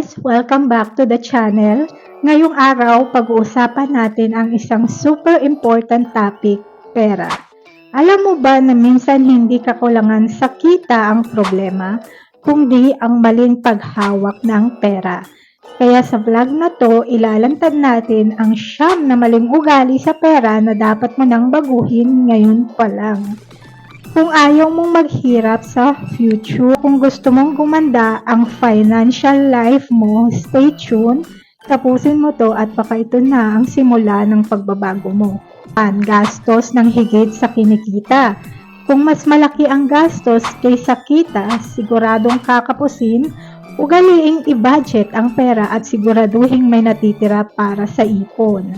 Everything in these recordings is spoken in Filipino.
guys! Welcome back to the channel. Ngayong araw, pag-uusapan natin ang isang super important topic, pera. Alam mo ba na minsan hindi kakulangan sa kita ang problema, kundi ang maling paghawak ng pera. Kaya sa vlog na to, ilalantad natin ang siyam na maling ugali sa pera na dapat mo nang baguhin ngayon pa lang. Kung ayaw mong maghirap sa future, kung gusto mong gumanda ang financial life mo, stay tuned. Tapusin mo to at baka ito na ang simula ng pagbabago mo. Ang gastos ng higit sa kinikita. Kung mas malaki ang gastos kaysa kita, siguradong kakapusin, ugaliing i-budget ang pera at siguraduhin may natitira para sa ipon.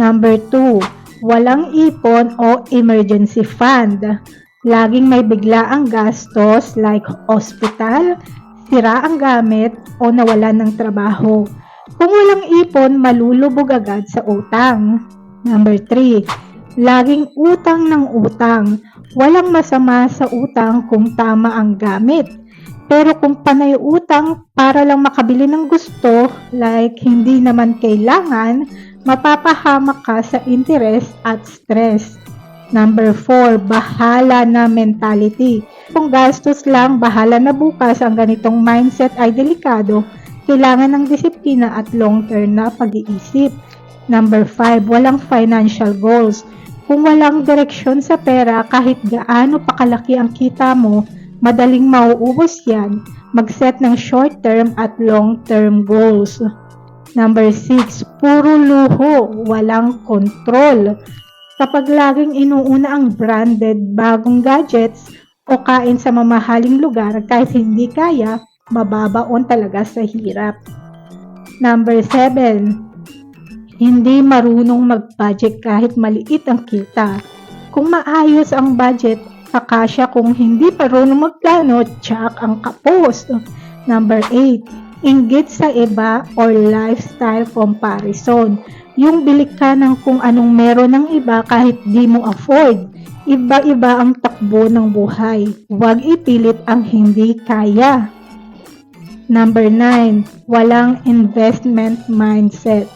Number 2, walang ipon o emergency fund. Laging may bigla ang gastos like hospital, sira ang gamit o nawalan ng trabaho. Kung walang ipon, malulubog agad sa utang. Number 3, laging utang ng utang. Walang masama sa utang kung tama ang gamit. Pero kung panay utang para lang makabili ng gusto, like hindi naman kailangan, mapapahamak ka sa interest at stress. Number 4, bahala na mentality. Kung gastos lang, bahala na bukas ang ganitong mindset ay delikado. Kailangan ng disiplina at long-term na pag-iisip. Number 5, walang financial goals. Kung walang direksyon sa pera, kahit gaano pakalaki ang kita mo, madaling mauubos yan. Mag-set ng short-term at long-term goals. Number 6, puro luho, walang control. Kapag laging inuuna ang branded bagong gadgets o kain sa mamahaling lugar kahit hindi kaya, mababaon talaga sa hirap. Number 7. Hindi marunong mag-budget kahit maliit ang kita. Kung maayos ang budget, kakasya kung hindi marunong magplano, tsak ang kapos. Number 8. Inggit sa iba or lifestyle comparison yung bili ka ng kung anong meron ng iba kahit di mo afford. Iba-iba ang takbo ng buhay. Huwag ipilit ang hindi kaya. Number 9, walang investment mindset.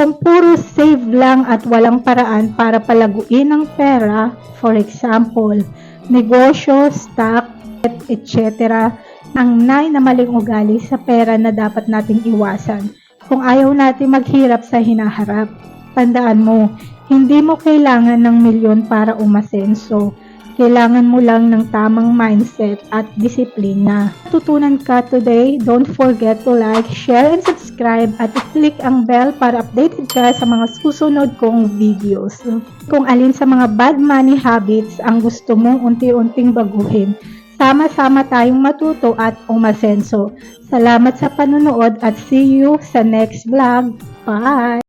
Kung puro save lang at walang paraan para palaguin ang pera, for example, negosyo, stock, etc., ang nine na maling ugali sa pera na dapat nating iwasan kung ayaw natin maghirap sa hinaharap. Tandaan mo, hindi mo kailangan ng milyon para umasenso. Kailangan mo lang ng tamang mindset at disiplina. Tutunan ka today, don't forget to like, share, and subscribe at i-click ang bell para updated ka sa mga susunod kong videos. Kung alin sa mga bad money habits ang gusto mong unti-unting baguhin, sama-sama tayong matuto at umasenso. Salamat sa panonood at see you sa next vlog. Bye!